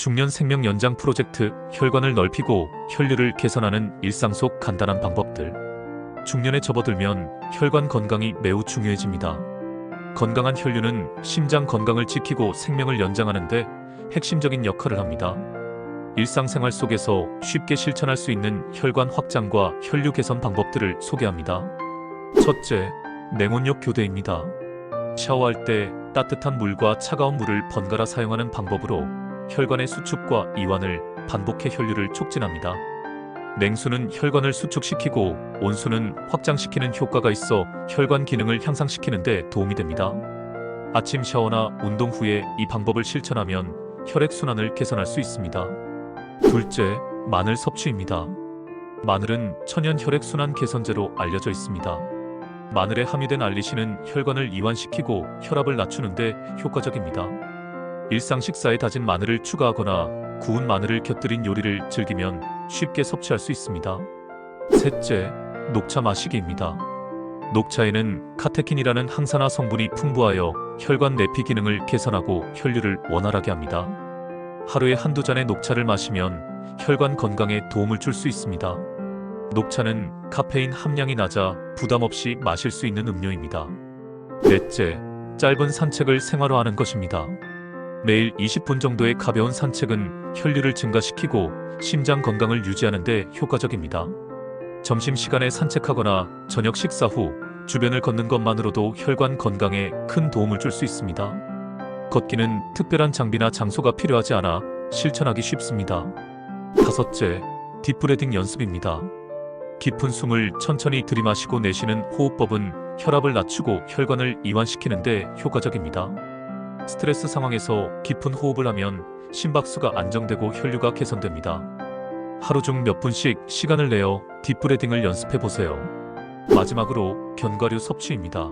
중년 생명 연장 프로젝트 혈관을 넓히고 혈류를 개선하는 일상 속 간단한 방법들. 중년에 접어들면 혈관 건강이 매우 중요해집니다. 건강한 혈류는 심장 건강을 지키고 생명을 연장하는 데 핵심적인 역할을 합니다. 일상생활 속에서 쉽게 실천할 수 있는 혈관 확장과 혈류 개선 방법들을 소개합니다. 첫째, 냉온욕 교대입니다. 샤워할 때 따뜻한 물과 차가운 물을 번갈아 사용하는 방법으로 혈관의 수축과 이완을 반복해 혈류를 촉진합니다. 냉수는 혈관을 수축시키고 온수는 확장시키는 효과가 있어 혈관 기능을 향상시키는 데 도움이 됩니다. 아침 샤워나 운동 후에 이 방법을 실천하면 혈액 순환을 개선할 수 있습니다. 둘째, 마늘 섭취입니다. 마늘은 천연 혈액 순환 개선제로 알려져 있습니다. 마늘에 함유된 알리신은 혈관을 이완시키고 혈압을 낮추는데 효과적입니다. 일상 식사에 다진 마늘을 추가하거나 구운 마늘을 곁들인 요리를 즐기면 쉽게 섭취할 수 있습니다. 셋째, 녹차 마시기입니다. 녹차에는 카테킨이라는 항산화 성분이 풍부하여 혈관 내피 기능을 개선하고 혈류를 원활하게 합니다. 하루에 한두 잔의 녹차를 마시면 혈관 건강에 도움을 줄 수 있습니다. 녹차는 카페인 함량이 낮아 부담 없이 마실 수 있는 음료입니다. 넷째, 짧은 산책을 생활화하는 것입니다. 매일 20분 정도의 가벼운 산책은 혈류를 증가시키고 심장 건강을 유지하는 데 효과적입니다. 점심시간에 산책하거나 저녁 식사 후 주변을 걷는 것만으로도 혈관 건강에 큰 도움을 줄 수 있습니다. 걷기는 특별한 장비나 장소가 필요하지 않아 실천하기 쉽습니다. 다섯째, 딥브레딩 연습입니다. 깊은 숨을 천천히 들이마시고 내쉬는 호흡법은 혈압을 낮추고 혈관을 이완시키는 데 효과적입니다. 스트레스 상황에서 깊은 호흡을 하면 심박수가 안정되고 혈류가 개선됩니다. 하루 중 몇 분씩 시간을 내어 딥브레딩을 연습해 보세요. 마지막으로 견과류 섭취입니다.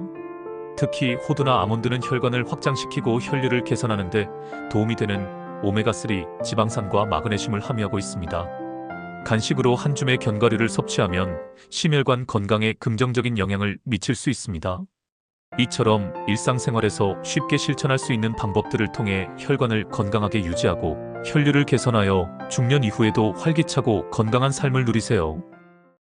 특히 호두나 아몬드는 혈관을 확장시키고 혈류를 개선하는데 도움이 되는 오메가3 지방산과 마그네슘을 함유하고 있습니다. 간식으로 한 줌의 견과류를 섭취하면 심혈관 건강에 긍정적인 영향을 미칠 수 있습니다. 이처럼 일상생활에서 쉽게 실천할 수 있는 방법들을 통해 혈관을 건강하게 유지하고 혈류를 개선하여 중년 이후에도 활기차고 건강한 삶을 누리세요.